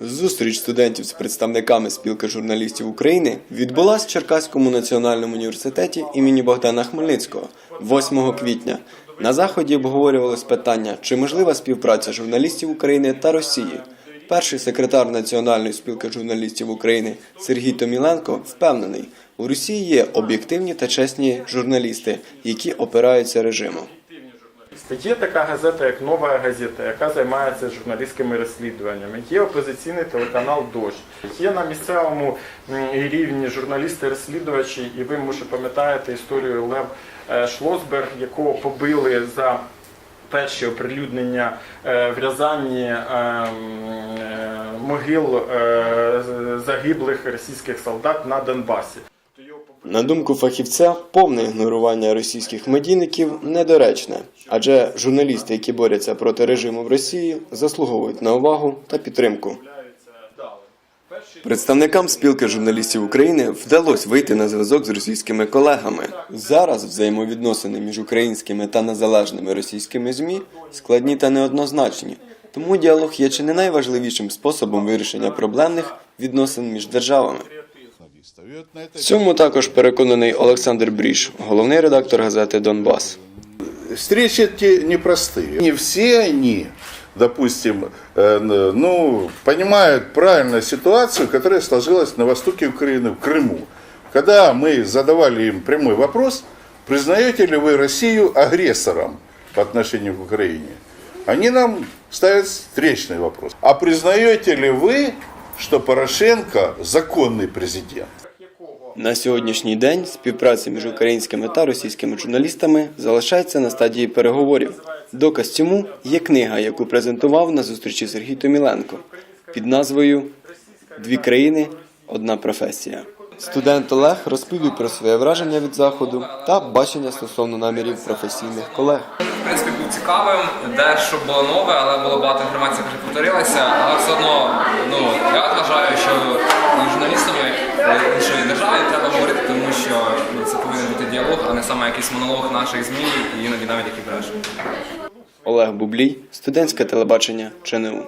Зустріч студентів з представниками спілки журналістів України відбулась в Черкаському національному університеті імені Богдана Хмельницького 8 квітня. На заході обговорювалось питання, чи можлива співпраця журналістів України та Росії. Перший секретар Національної спілки журналістів України Сергій Томіленко впевнений, у Росії є об'єктивні та чесні журналісти, які опираються режиму. Є така газета, як Нова газета, яка займається журналістськими розслідуваннями. Є опозиційний телеканал Дощ. Є на місцевому рівні журналісти-розслідувачі, і ви може пам'ятаєте історію Лев е, Шлосберг, якого побили за перші оприлюднення е, в Рязані е, могил загиблих російських солдат на Донбасі. На думку фахівця, повне ігнорування російських медійників недоречне, адже журналісти, які борються проти режиму в Росії, заслуговують на увагу та підтримку. Представникам спілки журналістів України вдалося вийти на зв'язок з російськими колегами. Зараз взаємовідносини між українськими та незалежними російськими змі складні та неоднозначні. Тому діалог є чи не найважливішим способом вирішення проблемних відносин між державами. В цьому також переконаний Олександр Бріш, головний редактор газети Донбас. Встречи эти непростые. Не все они, допустим, э, н- ну, понимают правильно ситуацию, которая сложилась на востоке Украины, в Крыму. Когда мы задавали им прямой вопрос, признаете ли вы Россию агрессором по отношению к Украине, они нам ставят встречный вопрос. А признаете ли вы, что Порошенко законний президент? На сьогоднішній день співпраця між українськими та російськими журналістами залишається на стадії переговорів. Доказ цьому є книга, яку презентував на зустрічі Сергій Томіленко під назвою Дві країни, одна професія. Студент Олег розповів про своє враження від заходу та бачення стосовно намірів професійних колег. В принципі, був цікавим, дещо було нове, але було багато інформації, яка повторилася. Але все одно, ну я вважаю, що журналістами іншої держави треба говорити, тому що ну, це повинен бути діалог, а не саме якийсь монолог наших ЗМІ і іноді навіть які брешуть. Олег Бублій, студентське телебачення ЧНУ.